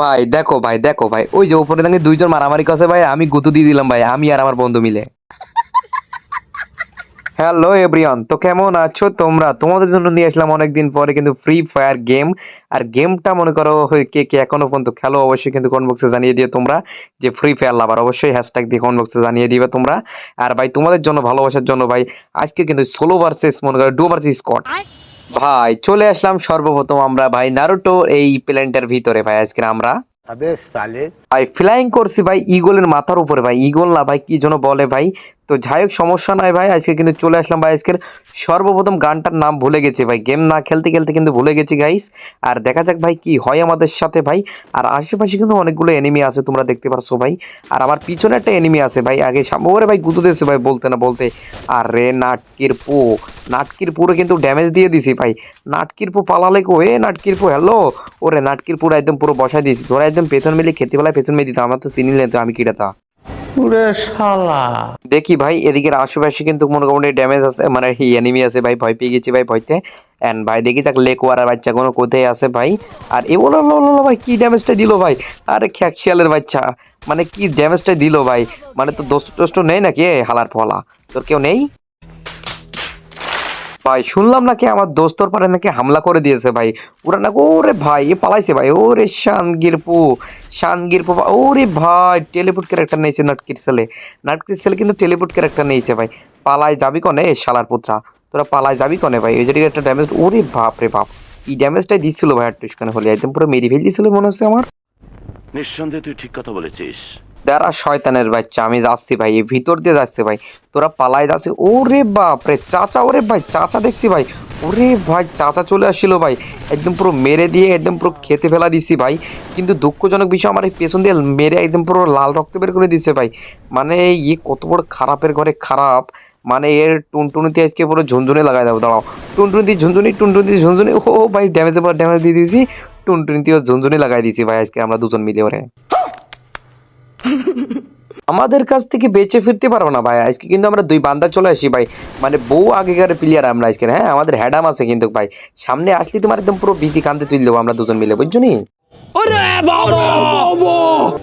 ভাই, দেখো ভাই দেখো ভাই, ওই যে উপরে দাঁড়িয়ে দুইজন মারামারি করছে ভাই, আমি গুতু দিয়ে দিলাম ভাই, আমি আর আমার বন্ধু মিলে। হ্যালো এভরিওয়ান তো কেমন আছো তোমরা? তোমাদের জন্য নিয়ে আসলাম অনেকদিন পরে কিন্তু ফ্রি ফায়ার গেম আর গেমটা মনে করো কে কে এখনও পর্যন্ত খেলো, অবশ্যই কিন্তু কমেন্ট বক্সে জানিয়ে দিও তোমরা যে ফ্রি ফায়ার লাভার অবশ্যই হ্যাশট্যাগ দিয়ে কমেন্ট বক্সে জানিয়ে দিবে তোমরা। আর ভাই, তোমাদের জন্য ভালোবাসার জন্য ভাই, আজকে কিন্তু সোলো ভার্সেস মনে করো ডু ভার্সেস স্কট ভাই চলে আসলাম সর্বপ্রথম আমরা ভাই নারুটো এই প্ল্যান্টের ভিতরে ভাই আজকে আমরা। ভাই ফ্লাইং করছি ভাই ইগলের মাথার উপরে ভাই ইগল না ভাই কি জন্য বলে ভাই। তো যাই হোক সমস্যা নাই ভাই আজকে কিন্তু চলে আসলাম ভাই আজকের সর্বপ্রথম গানটার নাম ভুলে গেছে ভাই গেম না খেলতে খেলতে কিন্তু ভুলে গেছি গাইস আর দেখা যাক ভাই কি হয় আমাদের সাথে ভাই। আর আশেপাশে কিন্তু অনেকগুলো এনিমি আছে তোমরা দেখতে পারছ ভাই। আর আমার পিছনে একটা এনিমি আছে ভাই আগে সামনে ভাই গুঁতো দিয়েছে ভাই বলতে না বলতে। আর রে না পো নাটকির পুরো কিন্তু ড্যামেজ দিয়ে দিছি ভাই। নাটকির পু পালালে কো এ নাটকির পু হ্যালো ওরে নাটকির পুরো একদম পুরো বসাই দিয়েছি। তোরা একদম পেছন মিলে খেতে বেলায় পেছন মিলে দিতাম আমার তো চিনি তো আমি কিরাতা শালা। দেখি ভাই এদিকের আশেপাশে কিন্তু মোটামুটি ড্যামেজ আছে মানে এনিমি আছে ভাই ভয় পেয়ে গেছি ভাই ভয়তে। অ্যান্ড ভাই দেখি তাক ওয়ার বাচ্চা কোনো কোথায় আছে ভাই। আর এ বলো ভাই কী ড্যামেজটা দিল ভাই? আরে খ্যাকশিয়ালের বাচ্চা। মানে কি ড্যামেজটা দিল ভাই? মানে তো দোস্ত টোস্ট নেই নাকি হালার ফলা? তোর কেউ নেই? ভাই, শুনলাম নাকি আমার দোস্তর পারে নাকি হামলা করে দিয়েছে ভাই। ওরা নাকি, ওরে ভাই, এ পালাইছে ভাই। ওরে শানগিরপু শানগিরপু ওরে ভাই টেলিপুট ক্যারেক্টার নিয়েছে নাটকির ছেলে। নাটকির ছেলে কিন্তু টেলিপুট ক্যারেক্টার নিয়েছে ভাই। পালাই যাবি কনে শালার পুত্রা? তোরা পালাই যাবি কনে ভাই? ওই যেদিকে একটা ড্যামেজ ওরে বাপ। রে বাপ এই ড্যামেজটাই দিচ্ছিল ভাই একটু সেখানে হলে একদম পুরো মেরি ফেল দিয়েছিল মনে হচ্ছে আমার। নিঃসন্দেহে তুই ঠিক কথা বলেছিস। দাঁড়া, শয়তানের বাচ্চা আমি যাচ্ছি ভাই, এই ভিতর দিয়ে যাচ্ছি ভাই। তোরা পালাই যাচ্ছে। ওরে বাপ রে চাচা, ওরে ভাই, চাচা দেখছি ভাই। ওরে ভাই, চাচা চলে আসছিল ভাই। একদম পুরো মেরে দিয়ে, একদম পুরো খেতে ফেলা দিছি ভাই। কিন্তু দুঃখজনক বিষয়, আমার এই পেছন দিয়ে মেরে একদম পুরো লাল রক্ত বের করে দিচ্ছে ভাই। মানে ইয়ে কত বড় খারাপের ঘরে খারাপ। মানে এর টুনটুনিতে আজকে পুরো ঝুনঝুনি লাগাই দেবো, দাঁড়াও। টুনটুনি ঝুনঝুনি টুনটুনি ঝুনঝুনি। ও ভাই ড্যামেজের পর ড্যামেজ দিয়ে দিয়েছি। টুনটুনিতেও ঝুনঝুনি লাগাই দিয়েছি ভাই আজকে আমরা দুজন মিলে ওরে। আমাদের কাছ থেকে বেঁচে ফিরতে পারব না ভাই। আজকে কিন্তু আমরা দুই বান্দা চলে আসি ভাই। মানে বউ আগেকার প্লেয়ার আমরা আজকে হ্যাঁ? আমাদের হ্যাডাম আছে কিন্তু ভাই। সামনে আসলে তোমার একদম পুরো বিজি কান্দে তুলে দেবো আমরা দুজন মিলে বুঝছ নি?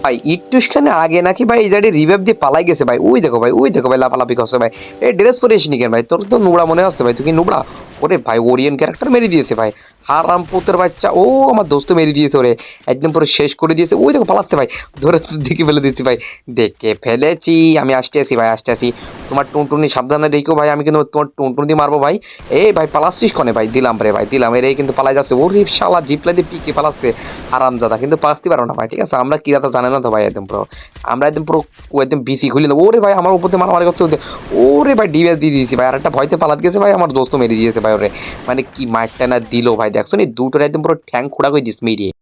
ভাই একটুখানি আগে নাকি ভাই এই জায়গায় রিভাইভ দিয়ে পালাই গেছে ভাই। ওই দেখো ভাই ওই দেখো ভাই লাফালাফি করছে ভাই। এই ড্রেস পরে এসে কেন ভাই? তোর তো নোংরা মনে আসছে ভাই। তুই কি নোংরা? ওরে ভাই ওরিয়ন ক্যারেক্টার মেরে দিয়েছে ভাই। হারাম পুতের বাচ্চা। ও, আমার দোস্ত মেরে দিয়েছে ওরে। একদম পুরো শেষ করে দিয়েছে। ওই দেখো, পালাচ্ছে ভাই। ধরে দেখে ফেলে দিচ্ছি ভাই। দেখে ফেলেছি, আমি আসতে আসি ভাই, আসতে আসি। তোমার টুনটুনি সাবধানে রেখো ভাই, আমি কিন্তু তোমার টুনটুনি দিয়ে মারবো ভাই। এই ভাই, পালাচ্ছিস কনে ভাই? দিলাম রে ভাই, দিলাম। এর কিন্তু পালাই যাচ্ছে। ওরে শালা জিপলা দিয়ে পিকে পালাচ্ছে আরামজাদা কিন্তু পালাতে পারো না ভাই, ঠিক আছে? আমরা কি রাতা জানে না তো ভাই একদম পুরো। আমরা একদম পুরো একদম বিসি খুলি দেবো। ওরে ভাই, আমার উপর মারামারি করছে। ওরে ভাই ডিভিএস দিয়ে দিয়েছি ভাই। আর একটা ভয়তে পালাত গেছে ভাই, আমার দোস্ত মেরে দিয়েছে ভাই ওরে। মানে কি মারটা না দিল ভাই দেখছ নি দুটোর একদম পুরো ঠ্যাং খোড়া করে দিস মেরিয়ে।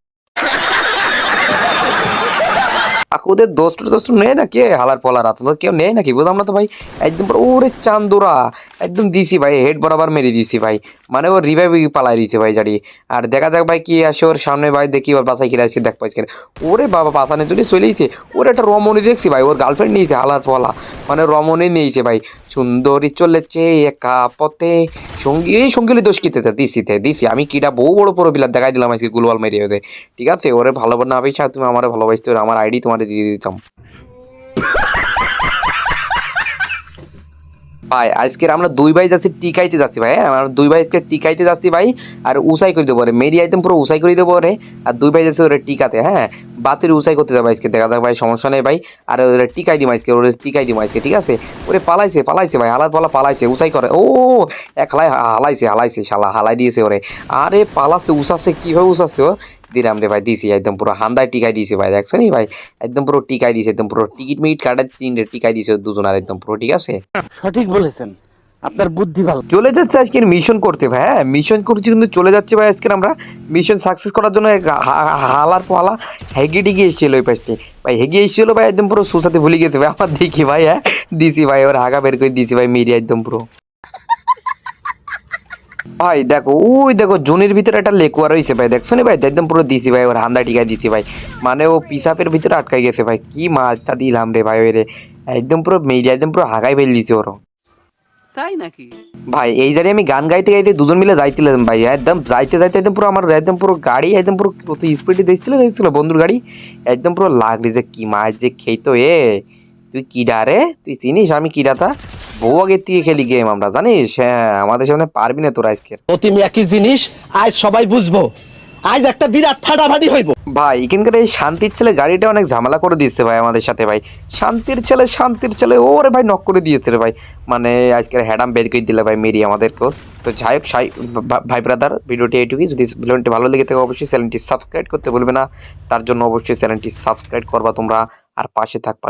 ওদের দোস্ত দোস্ত নেই না কে হালার পলার তো কেউ নেই নাকি? বুঝলাম না তো ভাই। একদম পুরো, ওরে চান্দোরা! একদম দিছি ভাই হেড বরাবর মেরে দিছি ভাই। মানে ও রিভাইভ পালাই দিছে ভাই জারি আর দেখা যাক ভাই কি আসে ওর সামনে ভাই, দেখি ওর বাসায় কিনে আসছে দেখ পাইছে। ওরে বাবা বাসানে চলে চলেইছে ওর একটা রমণী দেখছি ভাই, ওর গার্লফ্রেন্ড নিয়েছে হালার পলা। মানে রমণী নিয়েছে ভাই। সুন্দরী চলেছে একা পথে। সঙ্গী, এই সঙ্গীলি দোষ কিতে? দিছিতে, দিছি। আমি কিটা বউ বড় বড় বিলার দেখাই দিলাম আজকে গুলওয়াল মেরিয়ে ওদের। ঠিক আছে, ওরে ভালো না পেয়েছা, তুমি আমার ভালোবাসতে আমার আইডি তোমার দিয়ে দিতাম। ভাই আজকের আমরা দুই ভাই যাচ্ছি টিকাইতে যাচ্ছি ভাই হ্যাঁ? আমরা দুই ভাই আজকে টিকাইতে যাচ্ছি ভাই, আর উসাই করে দেবো রে মেরি আইটেম পুরো উসাই করে দেবো রে আর দুই ভাই যাচ্ছে ওরে টিকাতে হ্যাঁ? বাতির উসাই করতে যাব আজকে। দেখা যাক ভাই, সমস্যা নেই ভাই। আর ওরে টিকাই দিম আজকে, ওরে টিকাই দিম আজকে, ঠিক আছে? ওরে পালাইছে পালাইছে ভাই হালার পালা পালাইছে উসাই করে। ও এক হালাই হালাইছে হালাইছে শালা, হালাই দিয়েছে ওরে। আরে পালাচ্ছে উসাচ্ছে কীভাবে উসাচ্ছে ও? দিলাম রে ভাই, দিছি, একদম পুরো হান্দায় টিকাই দিয়েছে ভাই, দেখছ নি ভাই? একদম পুরো টিকাই দিয়েছে, একদম পুরো টিকিট মিকিট কাটার তিনটে টিকাই দিয়েছে দুজন আর একদম পুরো, ঠিক আছে? সঠিক বলেছেন। আপনার বুদ্ধি ভালো। চলে যাচ্ছে আজকের মিশন করতে ভাই হ্যাঁ? মিশন করছি কিন্তু চলে যাচ্ছে ভাই আজকের আমরা। মিশন সাকসেস করার জন্য হালার পালা হেগে ডিগে এসেছিল ওই পাশে। ভাই, হেগে এসেছিল ভাই, একদম পুরো সুসাতে ভুলে গেছে ভাই। আমার দেখি ভাই হ্যাঁ? দিছি ভাই, ওর হাগা বের করে দিছি ভাই মিরিয়া একদম পুরো। ভাই, দেখো, ওই দেখো, জুনের ভিতরে একটা লেকুয়া রয়েছে ভাই। দেখছ নি ভাই? একদম পুরো দিছি ভাই, ওর হান্দা টিকায় দিছি ভাই। মানে ও পিসাপের ভিতরে আটকাই গেছে ভাই। কি মাছটা দিলাম রে ভাই ওই রে একদম পুরো মিডিয়া, একদম পুরো হাগাই ফেল দিছে ওর তাই নাকি? ভাই এই জায়গায় আমি গান গাইতে গাইতে দুজন মিলে যাইছিলাম ভাই। একদম যাইতে যাইতে একদম পুরো আমার একদম পুরো গাড়ি একদম পুরো কত স্পিডে দেখছিল দেখছিল বন্ধুর গাড়ি। একদম পুরো লাগলি যে কি মাছ যে খেইতো এ। তুই কিডা রে? তুই চিনিস আমি কিডাতা বউ আগে থেকে খেলি গেম আমরা জানিস? হ্যাঁ আমাদের সামনে পারবি না তোর আজকের। অতিম একই জিনিস আজ সবাই বুঝব। আজ একটা বিরাট ফাটাফাটি হইব। ভাই, এখানকার এই শান্তির ছেলে গাড়িটা অনেক ঝামেলা করে দিচ্ছে ভাই আমাদের সাথে, ভাই। শান্তির ছেলে শান্তির ছেলে, ওরে ভাই নক করে দিয়েছে রে ভাই। মানে আজকের হ্যাডাম বের করে দিলে ভাই মেরি আমাদেরকেও। তো যাই হোক, সাই ভাই ব্রাদার ভিডিওটি এইটুকুই। যদি ভিডিওটি ভালো লেগে থাকে, অবশ্যই চ্যানেলটি সাবস্ক্রাইব করতে ভুলবে না। তার জন্য অবশ্যই চ্যানেলটি সাবস্ক্রাইব করবা তোমরা। আর পাশে থাকবা